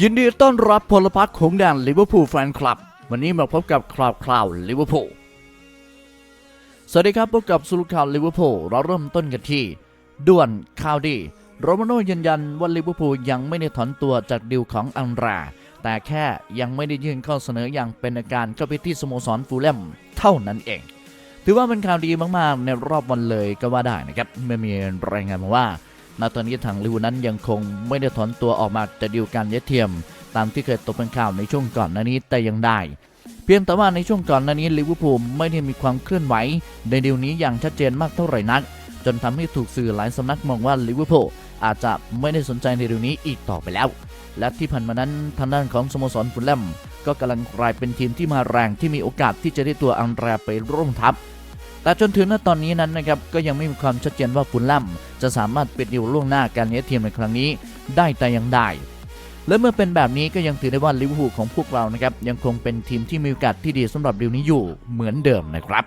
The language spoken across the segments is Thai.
ยินดีต้อนรับพลพรรคของแดนลิเวอร์พูลแฟนคลับ วันนี้มาพบกับคราวคราวลิเวอร์พูลสวัสดีครับ พบกับสุลข่าวลิเวอร์พูลเราเริ่มต้นกันที่ด่วนข่าวดีโรมาโนยืนยันว่าลิเวอร์พูลยังไม่ได้ถอนตัวจากดีลของอังรา แต่แค่ยังไม่ได้ยื่นข้อเสนออย่างเป็นาการเข้าไปที่สโมสรฟูลแลมเท่านั้นเอง ถือว่าเป็นข่าวดีมากๆ ในรอบวันเลยก็ว่าได้นะครับเมื่อมีรายงานมาว่า ณตอนนี้ทางลิวนั้นยังคงไม่ได้ถอนตัวออกมาจากดีลการย้ายเทียม ตามที่เคยตกเป็นข่าวในช่วงก่อนหน้านี้แต่ยังได้ เพียงแต่ว่าในช่วงก่อนหน้านี้ลิเวอร์พูลไม่ได้มีความเคลื่อนไหวในดีลนี้อย่างชัดเจนมากเท่าไหร่นัก จนทำให้ถูกสื่อหลายสำนักมองว่าลิเวอร์พูลอาจจะไม่ได้สนใจในดีลนี้อีกต่อไปแล้ว และที่ผ่านมานั้นทางด้านของสโมสรฟุลแลมก็กำลังกลายเป็นทีมที่มาแรงที่มีโอกาสที่จะได้ตัวอังแรไปร่วมทัพ แต่จนถึงณตอนนี้นั้นนะครับก็ยังไม่มีความชัดเจนว่าฟุลแลมจะสามารถปิดดิวล่วงหน้าการย้ายทีมในครั้งนี้ได้แต่ยังได้ และเมื่อเป็นแบบนี้ก็ยังถือได้ว่าลิเวอร์พูลของพวกเรานะครับยังคงเป็นทีมที่มีโอกาสที่ดีสำหรับดิวนี้อยู่เหมือนเดิมนะครับ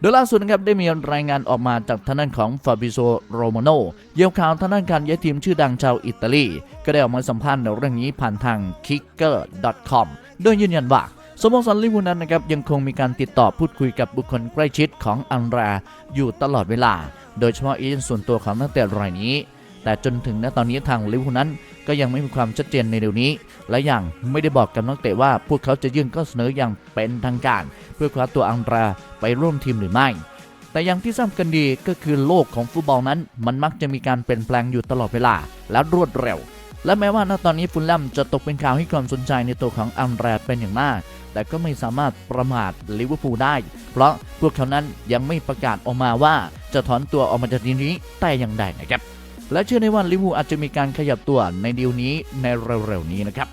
โดยล่าสุดนะครับได้มีรายงานออกมาจากทางด้านของฟาบิโซโรมาโนเยี่ยวข่าวทางด้านการย้ายทีมชื่อดังชาวอิตาลี ก็ได้ออกมาสัมภาษณ์ในเรื่องนี้ผ่านทาง kicker.com โดยยืนยันว่า สโมสรลิเวอร์พูลนั้นนะครับยังคงมีการติดต่อพูดคุยกับบุคคลใกล้ชิดของอันราอยู่ตลอดเวลา โดยเฉพาะเอเจนต์ส่วนตัวของนักเตะรายนี้ แต่จนถึงณตอนนี้ทางลิเวอร์พูลนั้นก็ยังไม่มีความชัดเจนในเดี๋ยวนี้ และยังไม่ได้บอกกับนักเตะว่าพวกเขาจะยื่นข้อเสนออย่างเป็นทางการ เพื่อคว้าตัวอังราไปร่วมทีมหรือไม่ แต่อย่างที่ทราบกันดีก็คือโลกของฟุตบอลนั้น มันมักจะมีการเปลี่ยนแปลงอยู่ตลอดเวลาและรวดเร็ว และแม้ว่าณตอนนี้ฟุลแลมจะตกเป็นข่าวให้ความสนใจในตัวของอังแรเป็นอย่างมาก แต่ก็ไม่สามารถประมาทลิเวอร์พูลได้ เพราะพวกเขานั้นยังไม่ประกาศออกมาว่าจะถอนตัวออกมาจากทีมนี้แต่อย่างใดนะครับ และเชื่อได้ว่าลิเวอร์พูลอาจจะมีการขยับตัวในดีลนี้ในเร็วๆนี้นะครับ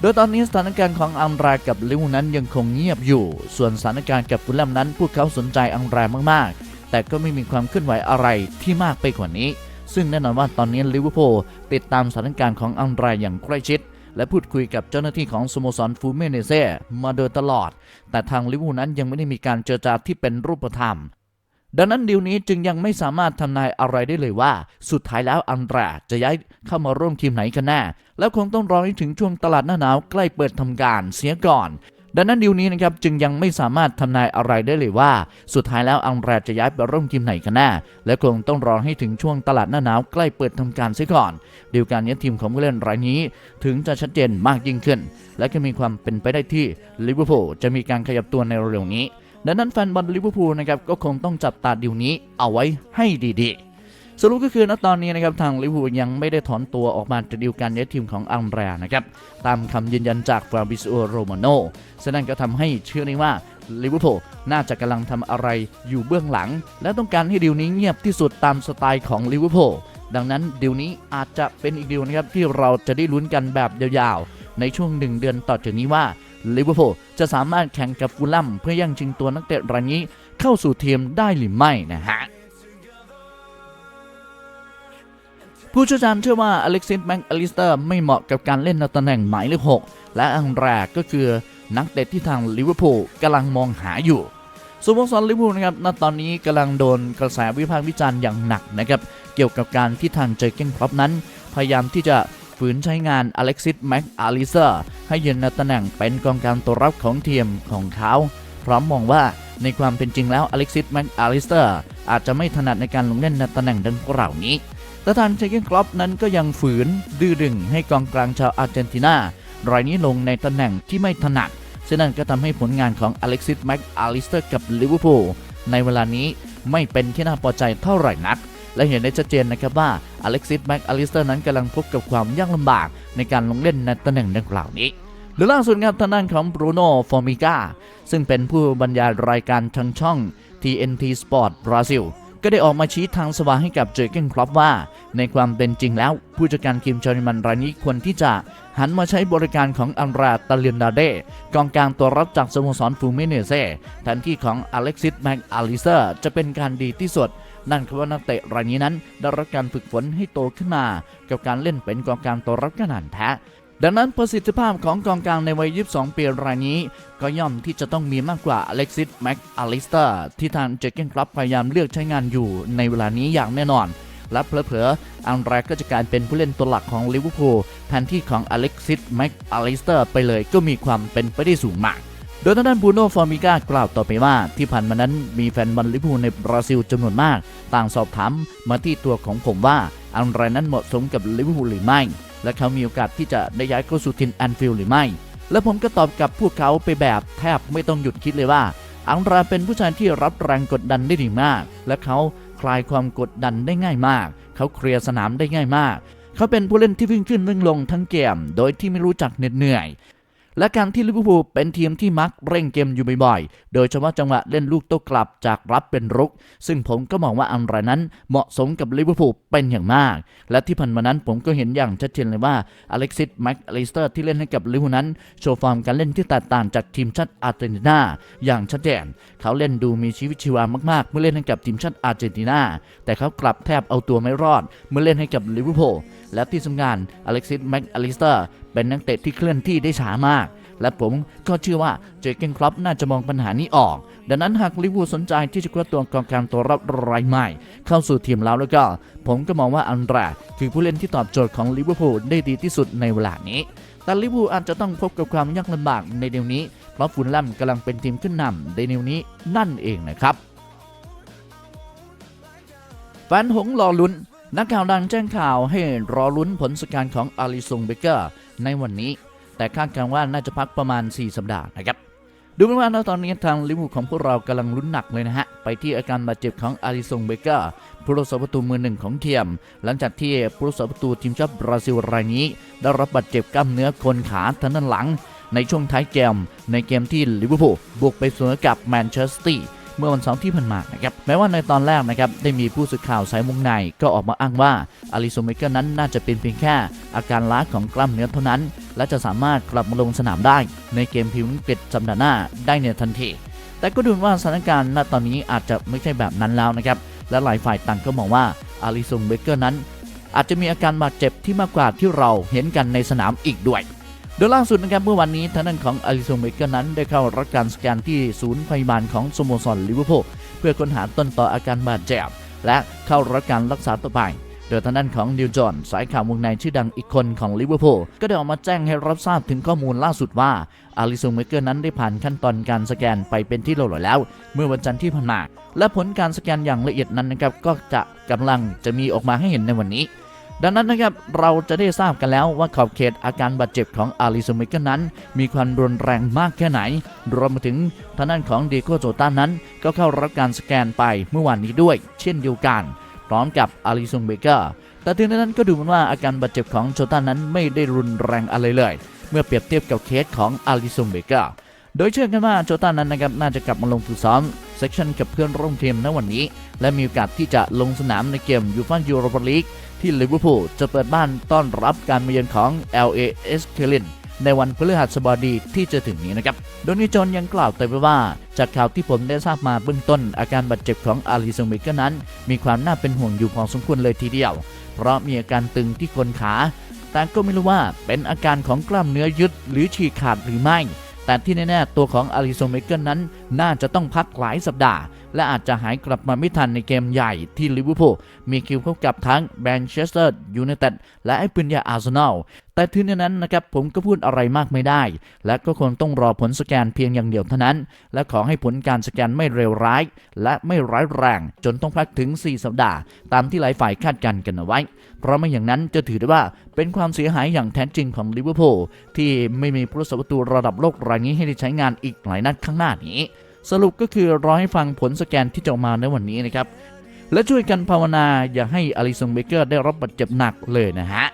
โดยตอนนี้สถานการณ์ของอังรากับลิวปูนั้นยังคงเงียบอยู่ ส่วนสถานการณ์กับฟุลแลมนั้น พวกเขาสนใจอังรามากๆ แต่ก็ไม่มีความเคลื่อนไหวอะไรที่มากไปกว่านี้ ซึ่งแน่นอนว่าตอนนี้ลิเวอร์พูลติดตามสถานการณ์ของอังรอย่างใกล้ชิด และพูดคุยกับเจ้าหน้าที่ของสโมสรฟูเมเนเซ่มาโดยตลอด แต่ทางลิเวอร์พูลนั้นยังไม่ได้มีการเจรจาที่เป็นรูปธรรมดังนั้นดีลนี้จึงยังไม่สามารถทำนายอะไรได้เลยว่า สุดท้ายแล้วอันดราจะย้ายเข้ามาร่วมทีมไหนกันแน่แล้วคงต้องรอให้ถึงช่วงตลาดหน้าหนาวใกล้เปิดทำการเสียก่อน ดังนั้นดีลนี้นะครับจึงยังไม่สามารถทำนายอะไรได้เลยว่า สุดท้ายแล้วอังแรจะย้ายไปร่วมทีมไหนกันแน่และคงต้องรอให้ถึงช่วงตลาดหน้าหนาวใกล้เปิดทำการเสียก่อนดีลการย้ายทีมของผู้เล่นรายนี้ ถึงจะชัดเจนมากยิ่งขึ้น และก็มีความเป็นไปได้ที่ลิเวอร์พูลจะมีการขยับตัวในเร็วๆนี้ดังนั้นแฟนบอลลิเวอร์พูลนะครับก็คงต้องจับตาดิวนี้เอาไว้ให้ดีๆ สรุปก็คือณตอนนี้นะครับทางลิเวอร์พูลยังไม่ได้ถอนตัวออกมาจากดิวการย้ายทีมของอังแรนะครับตามคำยืนยันจากฟราบิโอโรมาโนฉะนั้นก็ทำให้เชื่อได้ว่าลิเวอร์พูลน่าจะกำลังทำอะไรอยู่เบื้องหลัง และต้องการให้ดิวนี้เงียบที่สุดตามสไตล์ของลิเวอร์พูลดังนั้นดิวนี้อาจจะเป็นอีกดิวนะครับที่เราจะได้ลุ้นกันแบบยาวๆ ในช่วงหนึ่งเดือนต่อจากนี้ว่าลิเวอร์พูลจะสามารถแข่งกับฟูลแลมเพื่อแย่งชิงตัวนักเตะรายนี้เข้าสู่ทีมได้หรือไม่นะฮะ ผู้เชี่ยวชาญเชื่อว่าอเล็กซิสแม็กอลิสเตอร์ไม่เหมาะกับการเล่นในตำแหน่งหมายเลข6และอันแรกก็คือนักเตะที่ทางลิเวอร์พูลกำลังมองหาอยู่สโมสรลิเวอร์พูลนะครับณตอนนี้กำลังโดนกระแสวิพากษ์วิจารณ์อย่างหนักนะครับเกี่ยวกับการที่ทางเจอเกนครอปนั้น พยายามที่จะฝืนใช้งานอเล็กซิสแม็กอาลิเซอร์ให้ยืนในตำแหน่งเป็นกองกลางตัวรับของทีมของเขา พร้อมมองว่าในความเป็นจริงแล้วอเล็กซิสแม็กอาลิสเตอร์อาจจะไม่ถนัดในการลงเล่นในตำแหน่งดังกล่าวนี้ แต่ทางเชเกนครอปนั้นก็ยังฝืนดื้อดึงให้กองกลางชาวอาร์เจนตินารายนี้ลงในตำแหน่งที่ไม่ถนัดฉะนั้นก็ทำให้ผลงานของอเล็กซิสแม็กอาลิสเตอร์กับลิเวอร์พูลในเวลานี้ไม่เป็นที่น่าพอใจเท่าไหร่นัก และเห็นได้ชัดเจนนะครับว่าอเล็กซิสแม็กอาลิสเตอร์นั้นกำลังพบกับความยากลำบากในการลงเล่นในตำแหน่งดังกล่าวนี้หรือล่าสุดครับทางด้านของบรูโน่ฟอร์มิก้าซึ่งเป็นผู้บรรยายรายการทางช่อง TNT Sport Brazil ก็ได้ออกมาชี้ทางสว่างให้กับเจอร์เกนครอปว่า ในความเป็นจริงแล้ว ผู้จัดการทีมเชอริมันรายนี้ควรที่จะหันมาใช้บริการของอันราตาเลียนดาเดกองกลางตัวรับจากสโมสรฟูเมเนเซ่แทนที่ของอเล็กซิสแม็กอาลิเซอร์จะเป็นการดีที่สุดนั่นคือว่านักเตะรายนี้นั้นได้รับการฝึกฝนให้โตขึ้นมา กับการเล่นเป็นกองกลางตัวรับขนาดแท้ ดังนั้นประสิทธิภาพของกองกลางในวัย 22 ปีรายนี้ ก็ย่อมที่จะต้องมีมากกว่าอเล็กซิสแม็กอลิสเตอร์ที่ทางเจเกนครับพยายามเลือกใช้งานอยู่ในเวลานี้อย่างแน่นอน และเผลอๆอันแรกก็จะกลายเป็นผู้เล่นตัวหลักของลิเวอร์พูลแทนที่ของอเล็กซิสแม็กอลิสเตอร์ไปเลยก็มีความเป็นไปได้สูงมากโดยทางด้านบูโน่ฟอร์มิก้ากล่าวต่อไปว่า ที่ผ่านมานั้นมีแฟนบอลลิเวอร์พูลในบราซิลจำนวนมาก ต่างสอบถามมาที่ตัวของผมว่าอันไรนั้นเหมาะสมกับลิเวอร์พูลหรือไม่ และเขามีโอกาสที่จะได้ย้ายเข้าสู่ทีมแอนฟิลหรือไม่ และผมก็ตอบกับพวกเขาไปแบบแทบไม่ต้องหยุดคิดเลยว่า อังราเป็นผู้ชายที่รับแรงกดดันได้ดีมาก และเขาคลายความกดดันได้ง่ายมาก เขาเคลียร์สนามได้ง่ายมาก เขาเป็นผู้เล่นที่วิ่งขึ้นวิ่งลงทั้งเกม โดยที่ไม่รู้จักเหน็ดเหนื่อย และการที่ลิเวอร์พูลเป็นทีมที่มักเร่งเกมอยู่บ่อยๆ โดยเฉพาะจังหวะเล่นลูกโต้กลับจากรับเป็นรุก ซึ่งผมก็มองว่าอันไรนั้นเหมาะสมกับลิเวอร์พูลเป็นอย่างมาก และที่ผ่านมานั้นผมก็เห็นอย่างชัดเจนเลยว่าอเล็กซิสแม็กอลิสเตอร์ที่เล่นให้กับลิเวอร์พูลนั้นโชว์ฟอร์มการเล่นที่แตกต่างจากทีมชาติอาร์เจนตินาอย่างชัดเจนเขาเล่นดูมีชีวิตชีวามากๆ เมื่อเล่นให้กับทีมชาติอาร์เจนตินาแต่เขากลับแทบเอาตัวไม่รอด เมื่อเล่นให้กับลิเวอร์พูลและที่สำคัญอเล็กซิสแม็กอลิสเตอร์เป็นนักเตะที่เคลื่อนที่ได้ช้ามาก และผมก็เชื่อว่าเจเกนคลับน่าจะมองปัญหานี้ออก ดังนั้นหากลิเวอร์พูลสนใจที่จะคว้าตัวกองกลางตัวรับรายใหม่ เข้าสู่ทีมแล้วแล้วก็ ผมก็มองว่าอันแรกคือผู้เล่นที่ตอบโจทย์ของลิเวอร์พูลได้ดีที่สุดในเวลานี้แต่ลิเวอร์พูลอาจจะต้องพบกับความยากลำบากในเดี๋ยวนี้ เพราะฟูลแลมกำลังเป็นทีมขึ้นนำในเดี๋ยวนี้นั่นเองนะครับแฟนหงรอลุ้น นักข่าวดังแจ้งข่าวให้รอลุ้นผลสการของอาริซงเบเกอร์ในวันนี้ แต่คาดการณ์ว่าน่าจะพักประมาณ 4 สัปดาห์นะครับ ดูเหมือนว่าตอนนี้ทางลิเวอร์พูของพวกเรากำลังลุ้นหนักเลยนะฮะ ไปที่อาการบาดเจ็บของอาริซงเบเกอร์ผู้รักษาประตูมือหนึ่งของเทียม หลังจากที่ผู้รักษาประตูทีมชาติบราซิลรายนี้ ได้รับบาดเจ็บกล้ามเนื้อคนขาทางด้านหลัง ในช่วงท้ายเกมในเกมที่ลิเวอร์พูลบุกไปเสมอกับแมนเชสเตอร์ เมื่อวันเสาร์ที่ผ่านมานะครับแม้ว่าในตอนแรกนะครับได้มีผู้สื่อข่าวสายวงในก็ออกมาอ้างว่าอาริโซเมเกอร์นั้นน่าจะเป็นเพียงแค่อาการล้าของกล้ามเนื้อเท่านั้น และจะสามารถกลับมาลงสนามได้ ในเกมพรีเมียร์ลีกสัปดาห์หน้าได้ในทันทีแต่ก็ดูว่าสถานการณ์ณตอนนี้อาจจะไม่ใช่แบบนั้นแล้วนะครับและหลายฝ่ายต่างก็มองว่าอาริโซเมเกอร์นั้น อาจจะมีอาการบาดเจ็บที่มากกว่าที่เราเห็นกันในสนามอีกด้วย โดยล่าสุดนะครับเมื่อวันนี้ทางด้านของอาริโซเมเกอร์นั้นได้เข้ารับการสแกนที่ศูนย์พยาบาลของสโมสรลิเวอร์พูลเพื่อค้นหาต้นต่ออาการบาดเจ็บและเข้ารับการรักษาต่อไป โดยทางด้านของนิวจอนสายข่าววงในชื่อดังอีกคนของลิเวอร์พูลก็ได้ออกมาแจ้งให้รับทราบถึงข้อมูลล่าสุดว่าอาริโซเมเกอร์นั้นได้ผ่านขั้นตอนการสแกนไปเป็นที่เรียบร้อยแล้ว เมื่อวันจันทร์ที่ผ่านมาและผลการสแกนอย่างละเอียดนั้นนะครับก็จะกำลังจะมีออกมาให้เห็นในวันนี้ ดังนั้นนะครับเราจะได้ทราบกันแล้วว่าขอบเขตอาการบาดเจ็บของอาริโซเมเกนั้น มีความรุนแรงมากแค่ไหน รวมไปถึงทางด้านของเดโกโจต้านั้น ก็เข้ารับการสแกนไปเมื่อวานนี้ด้วย เช่นเดียวกัน พร้อมกับอาริโซเมเกอร์แต่ถึงนั้นก็ดูเหมือนว่าอาการบาดเจ็บของโจต้านั้นไม่ได้รุนแรงอะไรเลย เมื่อเปรียบเทียบกับเคสของอาริโซเมเกอร์โดยเชื่อกันว่าโจต้านั้นนะครับน่าจะกลับมาลงฝึกซ้อม เซสชันกับเพื่อนร่วมทีมในวันนี้ และมีโอกาสที่จะลงสนามในเกมยูฟ่ายูโรปาลีกที่ลิเวอร์พูลจะเปิดบ้านต้อนรับการมาเยือนของ LAS เคลินในวันพฤหัสบดีที่จะถึงนี้นะครับ โดนิจนยังกล่าวเติมไปว่า จากข่าวที่ผมได้ทราบมาเบื้องต้น อาการบาดเจ็บของอาริซงเมเกอร์นั้น มีความน่าเป็นห่วงอยู่พอสมควรเลยทีเดียว เพราะมีอาการตึงที่คนขา แต่ก็ไม่รู้ว่าเป็นอาการของกล้ามเนื้อยึดหรือฉีกขาดหรือไม่ แต่ที่แน่ๆตัวของอาริโซเมเกอร์นั้นน่าจะต้องพักหลายสัปดาห์ และอาจจะหายกลับมาไม่ทันในเกมใหญ่ที่ลิเวอร์พูลมีคิวพบกับทั้งแมนเชสเตอร์ยูไนเต็ดและไอ้ปืนยาอาร์เซนอลแต่ถึงอย่างนั้นนะครับผมก็พูดอะไรมากไม่ได้ และก็คงต้องรอผลสแกนเพียงอย่างเดียวเท่านั้น และขอให้ผลการสแกนไม่เร็วร้าย และไม่ร้ายแรง จนต้องพักถึง 4 สัปดาห์ ตามที่หลายฝ่ายคาดการณ์กันเอาไว้ เพราะไม่อย่างนั้นจะถือได้ว่าเป็นความเสียหายอย่างแท้จริงของลิเวอร์พูลที่ไม่มีผู้รักษาประตูระดับโลกรายนี้ให้ได้ใช้งานอีกหลายนัดข้างหน้านี้ สรุปก็คือรอให้ฟังผลสแกนที่จะออกมาในวันนี้นะครับ และช่วยกันภาวนาอย่าให้อาริซงเบเกอร์ได้รับบาดเจ็บหนักเลยนะฮะ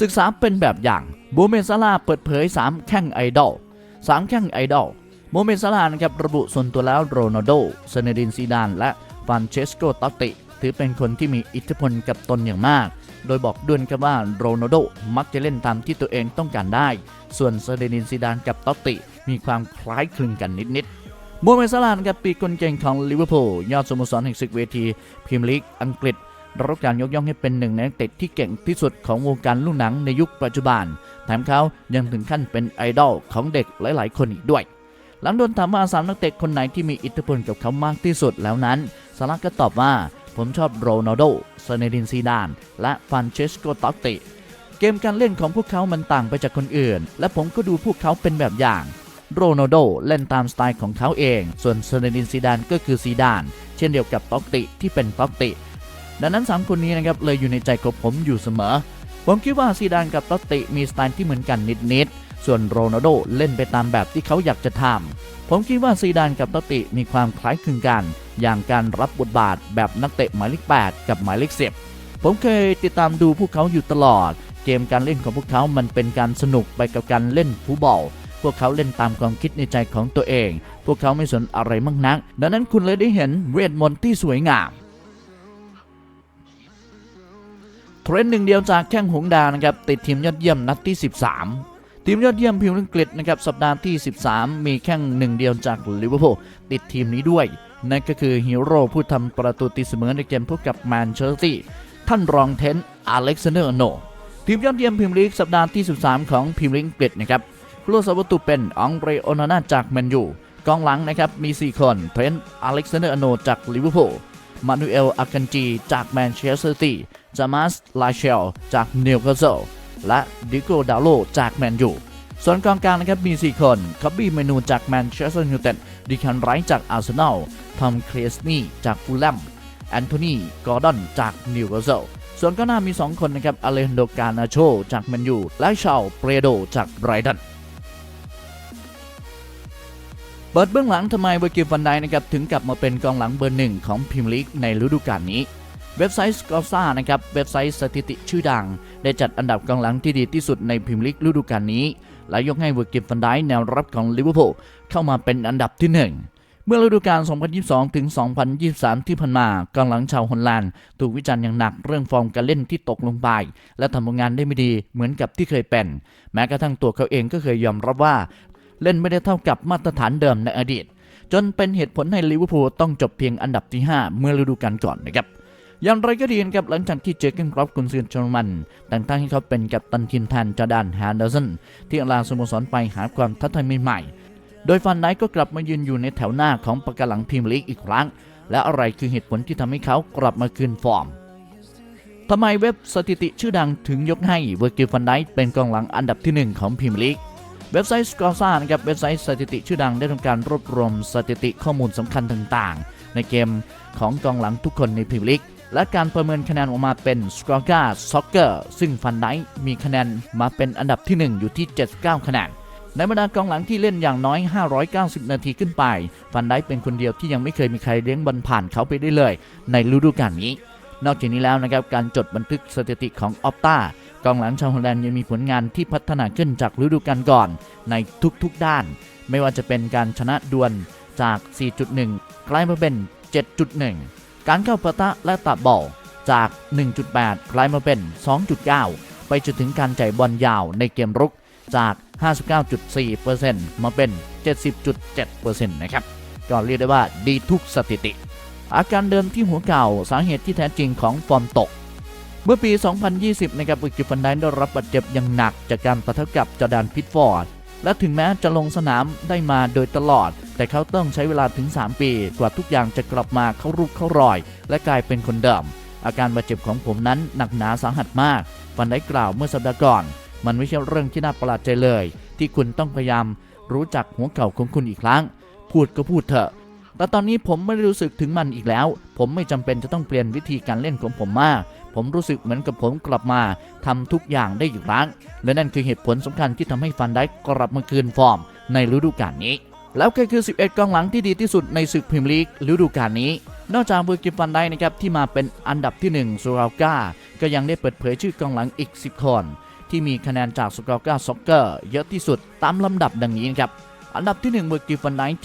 ศึกษาเป็นแบบอย่างโมเมนซาลาเปิดเผย 3 แข้งไอดอล3แข้งไอดอลโมเมนซาลานะครับระบุส่วนตัวแล้วโรนัลโดเซเนดินซีดาน และฟานเชสโกตอตติถือเป็นคนที่มีอิทธิพลกับตนอย่างมาก โดยบอกด้วยกันว่าโรนัลโดมักจะเล่นตามที่ตัวเองต้องการได้ ส่วนเซเดนินซีดานกับตอตติมีความคล้ายคลึงกันนิดๆโมเมนซาลานะครับปีกคนเก่งของลิเวอร์พูลยอดสโมสรแห่งศึกเวทีพรีเมียร์ลีกอังกฤษได้รับการยกย่องให้เป็นหนึ่งในนักเตะที่เก่งที่สุดของวงการลูกหนังในยุคปัจจุบัน แถมเขายังถึงขั้นเป็นไอดอลของเด็กหลาย ๆ คนอีกด้วย หลังโดนถามว่าสามนักเตะคนไหนที่มีอิทธิพลกับเขามากที่สุดแล้วนั้น ซาร่าก็ตอบว่า ผมชอบโรนัลโดเซเนดินซีดาน และฟานเชสโกตอตติ เกมการเล่นของพวกเขามันต่างไปจากคนอื่น และผมก็ดูพวกเขาเป็นแบบอย่าง โรนัลโดเล่นตามสไตล์ของเขาเอง ส่วนเซเนดินซีดานก็คือซีดาน เช่นเดียวกับตอกติที่เป็นตอกติ ดังนั้น 3 คนนี้นะครับเลยอยู่ในใจของผมอยู่เสมอ ผมคิดว่าซีดานกับตอกติมีสไตล์ที่เหมือนกันนิดๆ ส่วนโรนัลโดเล่นไปตามแบบที่เขาอยากจะทำ ผมคิดว่าซีดานกับตติมีความคล้ายคลึงกัน อย่างการรับบทบาทแบบนักเตะหมายเลข 8 กับหมายเลข 10 ผมเคยติดตามดูพวกเขาอยู่ตลอด เกมการเล่นของพวกเขา มันเป็นการสนุกไปกับการเล่นฟุตบอลพวกเขาเล่นตามความคิดในใจของตัวเอง พวกเขาไม่สนอะไรมากนัก ดังนั้นคุณเลยได้เห็นเวทมนต์ที่สวยงาม เทรนด์หนึ่งเดียวจากแข้งหงดานะครับติดทีมยอดเยี่ยมนัดที่ 13 ทีมยอดเยี่ยมพิมพ์อังกฤษนะครับสัปดาห์ที่ 13 มีแข้งหนึ่งเดียวจากลิเวอร์พูลติดทีมนี้ด้วย นั่นก็คือฮีโร่ผู้ทำประตูตีเสมอในเกมพบกับแมนเชสเตอร์ซิตี้ท่านรองเทนอเล็กซานเดอร์โนทีมยอดเยี่ยมพิมพ์ลีกสัปดาห์ที่ 13 ของพิมพ์ลีกอังกฤษนะครับผู้รักษาประตูเป็นองเรโอนาน่าจากแมนยูกองหลังนะครับมี 4 คนเทรนต์อเล็กซานเดอร์โนจากลิเวอร์พูลมานูเอลอากันจีจากแมนเชสเตอร์ซิตี้จามัสลาเชลจากนิวคาสเซิล และดิโกดาโลจากแมนยูส่วนกองกลางนะครับมี 4 คนคับบี้เมนูจากแมนเชสเตอร์ยูไนเต็ดดิคันไรท์จากอาร์เซนอลทอมเคลสนีจากฟูลแลมแอนโทนีกอร์ดอนจากนิวคาสเซิลส่วนก็น่ามี 2 คนนะครับอเลนโดกานาโชจากแมนยูและชาวเปรโดจากไบรตันเปิดเบื้องหลังทำไมเวอร์กิลฟันไดนะครับถึงกลับมาเป็นกองหลังเบอร์หนึ่งของพรีเมียร์ลีกในฤดูกาลนี้ เว็บไซต์สกอร์ซ่านะครับเว็บไซต์สถิติชื่อดัง ได้จัดอันดับกองหลังที่ดีที่สุดในพรีเมียร์ลีกฤดูกาลนี้ และยกให้เวอร์กิลฟันไดแนวรับของลิเวอร์พูลเข้ามาเป็นอันดับที่หนึ่งเมื่อฤดูกาล 2022 ถึง 2023 ที่ผ่านมากองหลังชาวฮอลแลนด์ถูกวิจารณ์อย่างหนักเรื่องฟอร์มการเล่นที่ตกลงไป และทำผลงานได้ไม่ดีเหมือนกับที่เคยเป็น แม้กระทั่งตัวเขาเองก็เคยยอมรับว่า เล่นไม่ได้เท่ากับมาตรฐานเดิมในอดีต จนเป็นเหตุผลให้ลิเวอร์พูลต้องจบเพียงอันดับที่ 5 เมื่อฤดูกาลก่อนนะครับ อย่างไรก็ดีนะครับหลังจากที่เจอร์เกนครอปกุนซือเยอรมันแต่งตั้งให้เขาเป็นกัปตันทีมแทนจอร์แดนแฮนเดอร์สันที่ลาสโมสรไปหาความท้าทายใหม่ๆ โดยฟันไนก็กลับมายืนอยู่ในแถวหน้าของปากกาหลังพรีเมียร์ลีกอีกครั้ง และอะไรคือเหตุผลที่ทำให้เขากลับมาคืนฟอร์มทำไมเว็บสถิติชื่อดังถึงยกให้เวอร์กิลฟันไดเป็นกองหลังอันดับที่ 1 ของพรีเมียร์ลีกเว็บไซต์สกอร์ซ่านะครับเว็บไซต์สถิติชื่อดังได้ทำการรวบรวมสถิติข้อมูลสำคัญต่างๆ ในเกมของกองหลังทุกคนในพรีเมียร์ลีก และการประเมินคะแนนออกมาเป็นสกอร์กาซ็อกเกอร์ซึ่งฟันไดค์มีคะแนนมาเป็นอันดับที่ 1 อยู่ที่ 79 คะแนนในบรรดากองหลังที่เล่นอย่างน้อย 590 นาทีขึ้นไป ฟันไดค์เป็นคนเดียวที่ยังไม่เคยมีใครเลี้ยงบอลผ่านเขาไปได้เลย ในฤดูกาลนี้ นอกจากนี้แล้วนะครับ การจดบันทึกสถิติของออปตากองหลังชาวฮอลแลนด์ยังมีผลงานที่พัฒนาขึ้นจากฤดูกาลก่อน ในทุกๆด้าน ไม่ว่าจะเป็นการชนะดวลจาก 4.1 กลายมาเป็น 7.1 การเข้าประทะและตัดบอลจาก 1.8 กลายมาเป็น 2.9 ไปจนถึงการจ่ายบอลยาวในเกมรุกจาก 59.4%มาเป็น 70.7%นะครับก็เรียกได้ว่าดีทุกสถิติ อาการเดิมที่หัวเก่าสาเหตุที่แท้จริงของฟอร์มตก เมื่อปี 2020 นะครับวิกกิฟันไดได้รับบาดเจ็บอย่างหนักจากการประทะกับจอแดนพิทฟอร์ด และถึงแม้จะลงสนามได้มาโดยตลอด แต่เขาต้องใช้เวลาถึง 3 ปี กว่าทุกอย่างจะกลับมาเข้ารูปเข้ารอย และกลายเป็นคนเดิม อาการบาดเจ็บของผมนั้นหนักหนาสาหัสมากฟันได้กล่าวเมื่อสัปดาห์ก่อน มันไม่ใช่เรื่องที่น่าประหลาดใจเลย ที่คุณต้องพยายามรู้จักหัวเก่าของคุณอีกครั้ง พูดก็พูดเถอะ แต่ตอนนี้ผมไม่ได้รู้สึกถึงมันอีกแล้ว ผมไม่จำเป็นจะต้องเปลี่ยนวิธีการเล่นของผมมาก ผมรู้สึกเหมือนกับผมกลับมาทำทุกอย่างได้อีกครั้ง และนั่นคือเหตุผลสำคัญที่ทำให้ฟันได้กลับมาคืนฟอร์มในฤดูกาลนี้ แล้วก็คือ 11 กองหลังที่ดีที่สุดในศึกพรีเมียร์ลีกฤดูกาลนี้ นอกจากเวอร์กิฟฟันได้นะครับที่มาเป็นอันดับที่ 1ซูราก้าก็ยังได้เปิดเผยชื่อกองหลังอีก 10 คน ที่มีคะแนนจากสกอร์ก้าซ็อกเกอร์เยอะที่สุดตามลำดับดังนี้นะครับอันดับที่1เบอร์กิฟันไนท์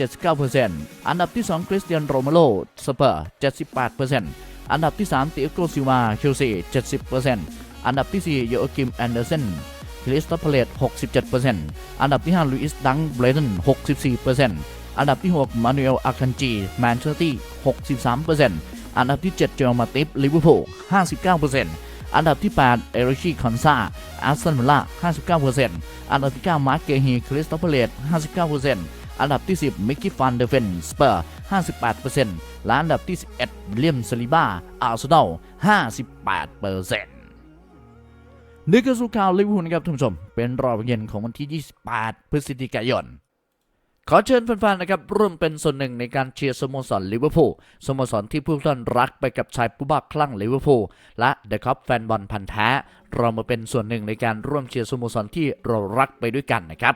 79%อันดับที่ 2 คริสเตียนโรเมโลสเปอร์78% อันดับที่ 3 ติโกซิวาเชลซี 70%อันดับที่ 4 โยอคิมแอนเดอร์เซนคริสตัพเพลต67%อันดับที่ 5 ลุอิสดังเบรตัน64%อันดับที่ 6 มานูเอล อาคันจี แมนเชสเตอร์ตี้63%อันดับที่ 7 เจอมาติฟลิเวอร์พูล59%อันดับที่ 8 เอริชีคอนซาอาร์เซนวิลล่า59%อันดับที่ 9 มาร์คเกฮี คริสตัพเพลต59% อันดับที่ 10 มิกกี้ฟันเดเฟนสเปอร์ 58%และอันดับที่ 11วิลเลียมซาลิบ้าอาร์เซนอล 58%นี่คือสุข่าวลิเวอร์พูลนะครับท่านผู้ชม เป็นรอบเย็นของวันที่ 28 พฤศจิกายนขอเชิญแฟนๆนะครับร่วมเป็นส่วนหนึ่งในการเชียร์สโมสรลิเวอร์พูลสโมสรที่ผู้ท่านรักไปกับชายผู้บ้าคลั่งลิเวอร์พูลและเดอะคัพแฟนบอลพันธ์แท้ เรามาเป็นส่วนหนึ่งในการร่วมเชียร์สโมสรที่เรารักไปด้วยกันนะครับ